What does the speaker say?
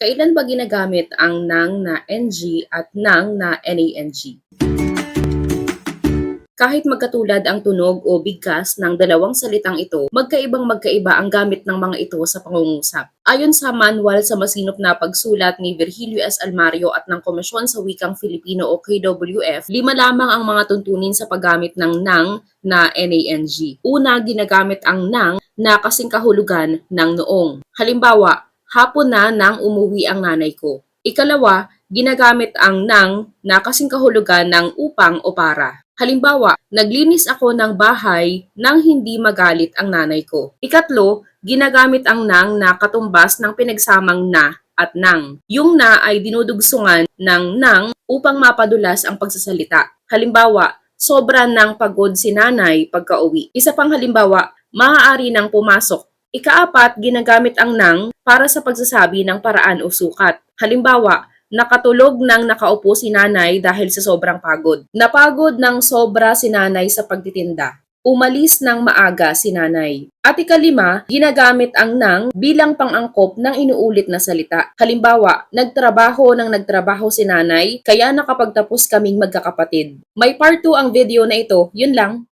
Kailan ba ginagamit ang nang na NG at nang na NANG? Kahit magkatulad ang tunog o bigkas ng dalawang salitang ito, magkaibang magkaiba ang gamit ng mga ito sa pangungusap. Ayon sa manual sa masinop na pagsulat ni Virgilio S. Almario at ng Komisyon sa Wikang Filipino o KWF, lima lamang ang mga tuntunin sa paggamit ng nang na NANG. Una, ginagamit ang nang na kasing kahulugan ng noong. Halimbawa, hapon na nang umuwi ang nanay ko. Ikalawa, ginagamit ang nang na kasing kahulugan ng upang o para. Halimbawa, naglinis ako ng bahay nang hindi magalit ang nanay ko. Ikatlo, ginagamit ang nang na katumbas ng pinagsamang na at nang. Yung na ay dinudugsungan ng nang upang mapadulas ang pagsasalita. Halimbawa, sobra ng pagod si nanay pagka-uwi. Isa pang halimbawa, maaari nang pumasok. Ikaapat, ginagamit ang nang para sa pagsasabi ng paraan o sukat. Halimbawa, nakatulog nang nakaupo si nanay dahil sa sobrang pagod. Napagod ng sobra si nanay sa pagtitinda. Umalis ng maaga si nanay. At ikalima, ginagamit ang nang bilang pang-angkop ng inuulit na salita. Halimbawa, nagtrabaho ng nagtrabaho si nanay, kaya nakapagtapos kaming magkakapatid. May part 2 ang video na ito, yun lang.